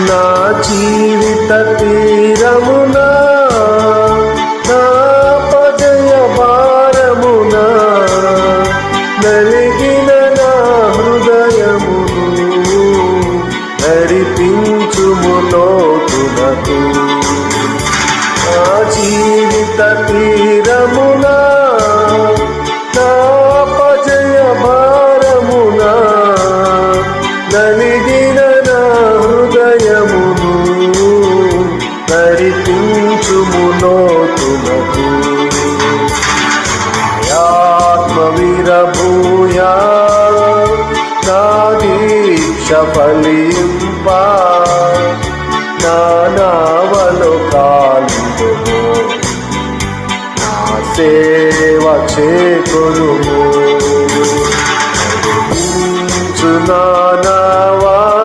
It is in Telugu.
నా జీవిత తీరమున నా పదయ భారమునా నలిగిన నా హృదయమును నడిపించుము లోతునకు. నా జీవిత తీరమునా నా పజయ భారమునా నలిగి నడిపించుము లోతునకు ఆత్మవీరభూయా నా దీక్ష ఫలింపా. నా నావలో నా సేవ చేకొనుము. నానా